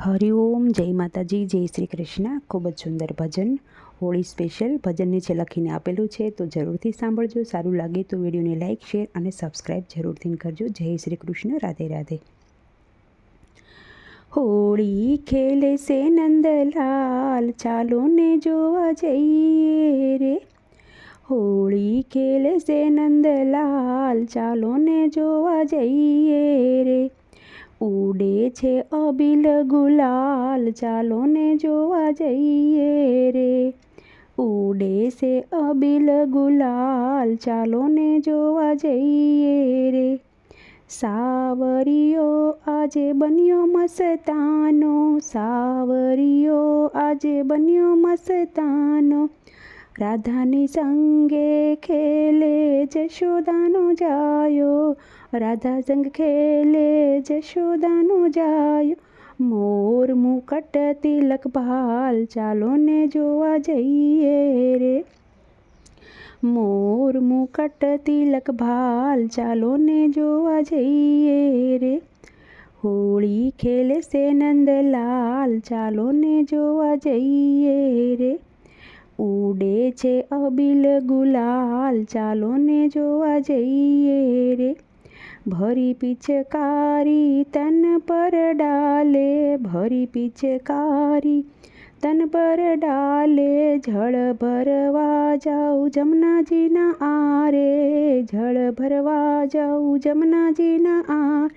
હરિઓમ જય માતાજી, જય શ્રી કૃષ્ણ. ખૂબ જ સુંદર ભજન, હોળી સ્પેશિયલ ભજન નીચે લખીને આપેલું છે, તો જરૂરથી સાંભળજો. સારું લાગે તો વિડીયોને લાઇક શેર અને સબસ્ક્રાઈબ જરૂરથી કરજો. જય શ્રી કૃષ્ણ. રાધે રાધે. હોળી ખેલે સે નંદલાલ ચાલો ને જોવા જઈએ રે. હોળી ખેલે સે નંદલાલ ચાલો ને જોવા જઈએ રે. ઉડે છે અબિલ ગુલાલ ચાલો ને જોવા જઈએ રે. ઉડે છે અબિલ ગુલાલ ચાલો ને જોવા જઈએ રે. સાવરિયો આજે બન્યો મસ્તાનો સાવરિયો આજે બન્યો મસ્તાનો. રાધાની સંગે ખેલે જશોદાનો જાયો રાધા સંગ ખેલે જશોદાનો જાયો મોર મુકટ તિલક ભાલ ચાલો ને જોવા જઈએ રે મોર મુકટ તિલક ભાલ ચાલો ને જોવા જઈએ રે હોળી ખેલે સે નંદલાલ ચાલો ને જોવા જઈએ રે ઉડે છે અબિલ ગુલાલ ચાલો ને જોવા જઈએ રે. ભરી પિચકારી તન પર ડાલે, ભરી પિચકારી તન પર ડાલે. જળ ભરવા જાઉં જમનાજીના આરે જળ ભરવા જાઉં જમનાજીના આર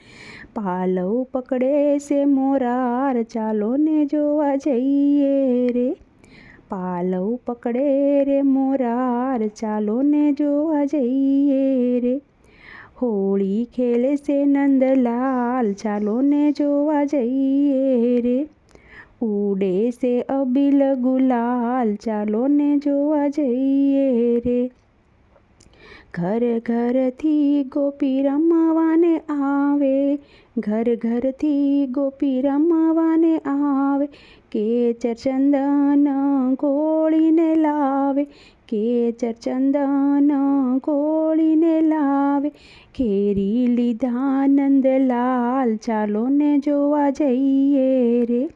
પાલવ પકડે છે મોરાર ચાલો ને જોવા જઈએ રે. પાલવ પકડે રે મોરાર, ચાલો ને જોવા જઈએ રે. હોળી ખેલે છે નંદલાલ, ચાલો ને જોવા જઈએ રે. ઉડે છે અબિલ ગુલાલ, ચાલો ને જોવા જઈએ રે. ઘર ઘરથી ગોપી રમવાને આવે ઘર ઘરથી ગોપી રમવાને આવે, કેચર ચંદન ગોળીને લાવે, કેચર ચંદન ગોળીને લાવે ઘેરી લીધા નંદલાલ ચાલો ને જોવા જઈએ રે.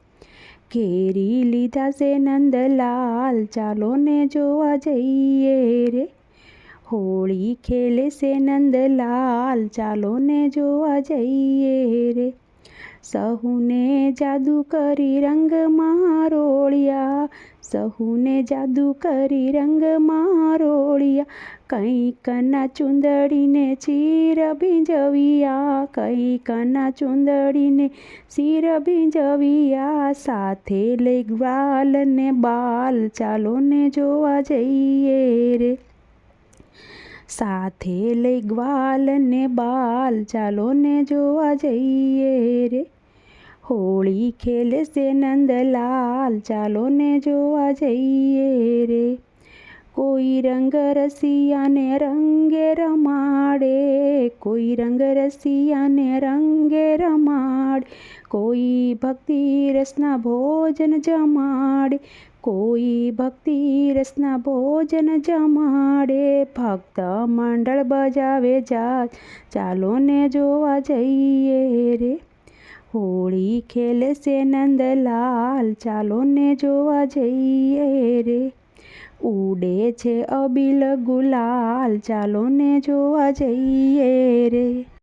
ઘેરી લીધા છે નંદલાલ ચાલો ને જોવા જઈએ રે. હોળી ખેલે છે નંદલાલ, ચાલો ને જોવા જઈએ રે. સહુને જાદુ કરી રંગ મારોળિયા, સહુને જાદુ કરી રંગ રોળિયા કંઈકના ચુંદડીને ચીર ભીંજવિયા, કંઈકના ચુંદડીને શીર ભીંજવિયા. સાથે લઈ ગ્વાલ ને બાલ, ચાલો ને જોવા જઈએ રે. સાથે લઈ ગ્વાલ ને બાલ ચાલો ને જોવા જઈએ રે. હોળી ખેલશે નંદલાલ ચાલો ને જોવા જઈએ રે. કોઈ રંગ રસિયાને રંગે રમાડે કોઈ રંગ રસિયાને રંગે રમાડે કોઈ ભક્તિ રસના ભોજન જમાડે કોઈ ભક્તિ રસના ભોજન જમાડે ભક્ત મંડળ બજાવે જા ચાલો ને જોવા જઈએ રે હોળી ખેલશે નંદલાલ ચાલો ને જોવા જઈએ રે ઉડે છે અબીલ ગુલાલ ચાલો ને જોવા જઈએ રે.